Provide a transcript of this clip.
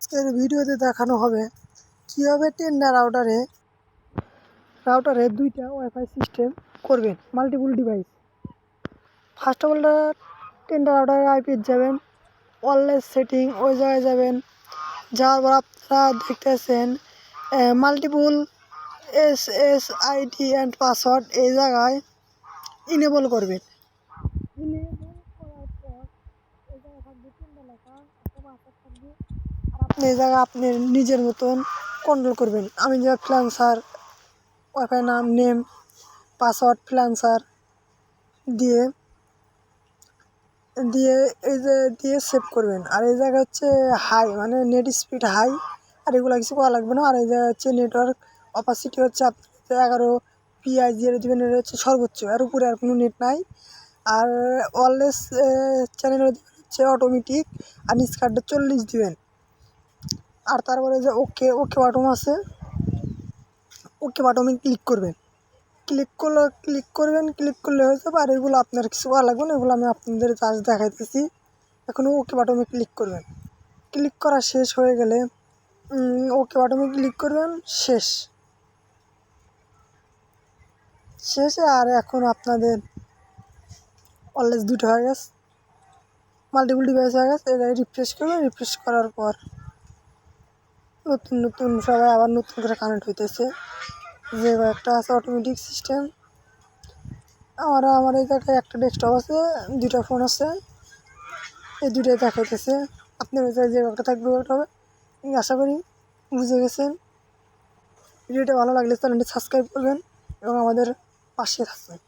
আজকের ভিডিওতে দেখানো হবে কীভাবে টেন্ডার রাউটারে রাউটারে দুইটা ওয়াইফাই সিস্টেম করবেন multiple device first of all Tenda রাউটারে IP যাবেন ওয়ারলেস সেটিং ওই জায়গায় যাবেন যাওয়ার পর আপনারা দেখতেছেন multiple S S ID and password এই জায়গায় ইনেবল করবেন। ইনেবল করার পর এই জায়গায় থাকবে লেখা পাসওয়ার্ড থাকবে আপনি এই জায়গায় আপনি নিজের মতন কন্ট্রোল করবেন। আমি যে ফ্রিলান্সার ওয়াইফাই নাম নেম পাসওয়ার্ড ফ্রিলান্সার দিয়ে দিয়ে এই যে, দিয়ে সেভ করবেন। আর এই জায়গা হচ্ছে হাই মানে নেট স্পিড হাই আর এগুলো কিছু করা লাগবে না। আর এই জায়গা হচ্ছে নেটওয়ার্ক অপাসিটি হচ্ছে আপনার এগারো পিআই জিরো দিবেন, এটা হচ্ছে সর্বোচ্চ। এর উপরে আর কোনো নেট নাই। আর ওয়ারলেস চ্যানেল হচ্ছে অটোমেটিক আর নিচকার্ডটা চল্লিশ দিবেন। আর তারপরে যে ওকে ওকে বাটন আছে, ওকে বাটনে ক্লিক করবেন। ক্লিক করলে ক্লিক করবেন ক্লিক করলে হয়ে যাবে, আর এগুলো আপনার কিছু করা লাগবে না, এগুলো আমি আপনাদের চার্জ দেখাইতেছি। এখন ওকে বাটনে ক্লিক করবেন। ক্লিক করা শেষ হয়ে গেলে ওকে বাটনে ক্লিক করবেন, শেষ। শেষে, আর এখন আপনাদের অলরেজ দুটো হয়ে গেছে। মাল্টিপুল ডিভাইস হয়ে গেছে এটাই রিফ্রেশ করবেন রিফ্রেশ করার পর নতুন নতুন, সবাই আবার নতুন করে কানেক্ট হইতেছে। যে একটা আছে অটোমেটিক সিস্টেম আমার আমার এই জায়গায় একটা ডেস্কটপ আছে দুটা ফোন আছে। এই দুটাই দেখাইতেছে। আপনার ওই যে একটা থাকবে ওটা হবে। আশা করি বুঝে গেছেন। ভিডিওটা ভালো লাগলে চ্যানেলটি সাবস্ক্রাইব করবেন এবং আমাদের পাশে থাকবেন।